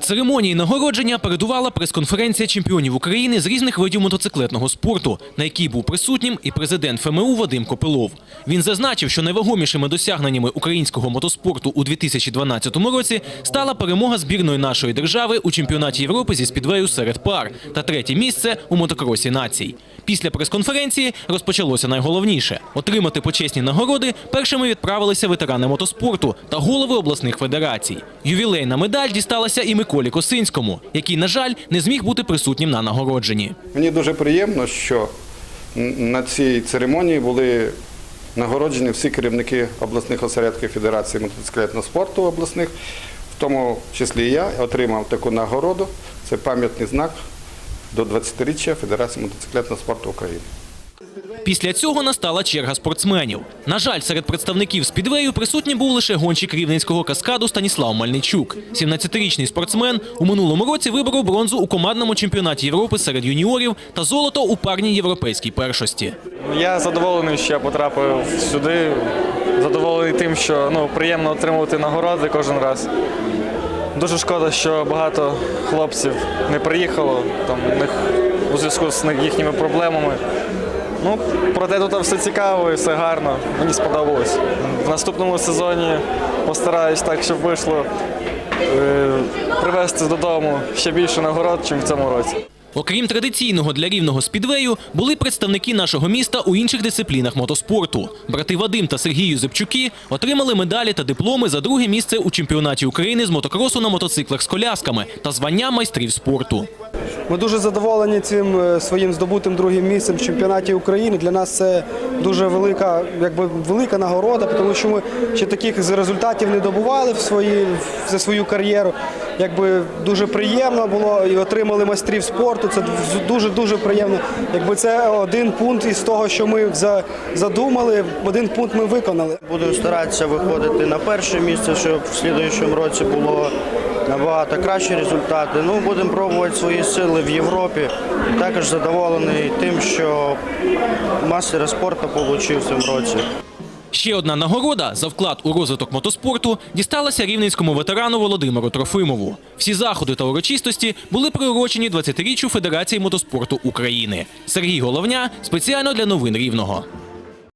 Церемонії нагородження передувала прес-конференція чемпіонів України з різних видів мотоциклетного спорту, на якій був присутнім і президент ФМУ Вадим Копилов. Він зазначив, що найвагомішими досягненнями українського мотоспорту у 2012 році стала перемога збірної нашої держави у чемпіонаті Європи зі спідвею серед пар та третє місце у мотокросі націй. Після прес-конференції розпочалося найголовніше отримати почесні нагороди. Першими відправилися ветерани мотоспорту та голови обласних федерацій. Ювілейна медаль дісталася і Миколі Косинському, який, на жаль, не зміг бути присутнім на нагородженні. Мені дуже приємно, що на цій церемонії були нагороджені всі керівники обласних осередків Федерації мотоциклетного спорту обласних, в тому числі і я отримав таку нагороду. Це пам'ятний знак до 20-річчя Федерації мотоциклетного спорту України. Після цього настала черга спортсменів. На жаль, серед представників спідвею присутній був лише гонщик рівненського каскаду Станіслав Мальничук. 17-річний спортсмен у минулому році виборов бронзу у командному чемпіонаті Європи серед юніорів та золото у парній європейській першості. Я задоволений, що я потрапив сюди. Задоволений тим, що ну, приємно отримувати нагороди кожен раз. Дуже шкода, що багато хлопців не приїхало там, у зв'язку з їхніми проблемами. Ну, проте тут все цікаво і все гарно. Мені сподобалось. В наступному сезоні постараюсь так, щоб вийшло е, привезти додому ще більше нагород, ніж в цьому році. Окрім традиційного для рівного спідвею, були представники нашого міста у інших дисциплінах мотоспорту. Брати Вадим та Сергій Юзепчуки отримали медалі та дипломи за друге місце у чемпіонаті України з мотокросу на мотоциклах з колясками та звання майстрів спорту. Ми дуже задоволені цим е, своїм здобутим другим місцем в чемпіонаті України. Для нас це дуже велика, якби велика нагорода, тому що ми ще таких результатів не добували в свої за свою кар'єру. Якби дуже приємно було і отримали майстрів спорту. Це дуже дуже приємно. Якби це один пункт із того, що ми задумали, один пункт ми виконали. Буду старатися виходити на перше місце, щоб в слідуючому році було набагато кращі результати. Ну, будемо пробувати свої сили в Європі. Також задоволений тим, що мастера спорту отримав в цьому році. Ще одна нагорода за вклад у розвиток мотоспорту дісталася рівненському ветерану Володимиру Трофимову. Всі заходи та урочистості були приурочені 20-річчю Федерації мотоспорту України. Сергій Головня спеціально для новин Рівного.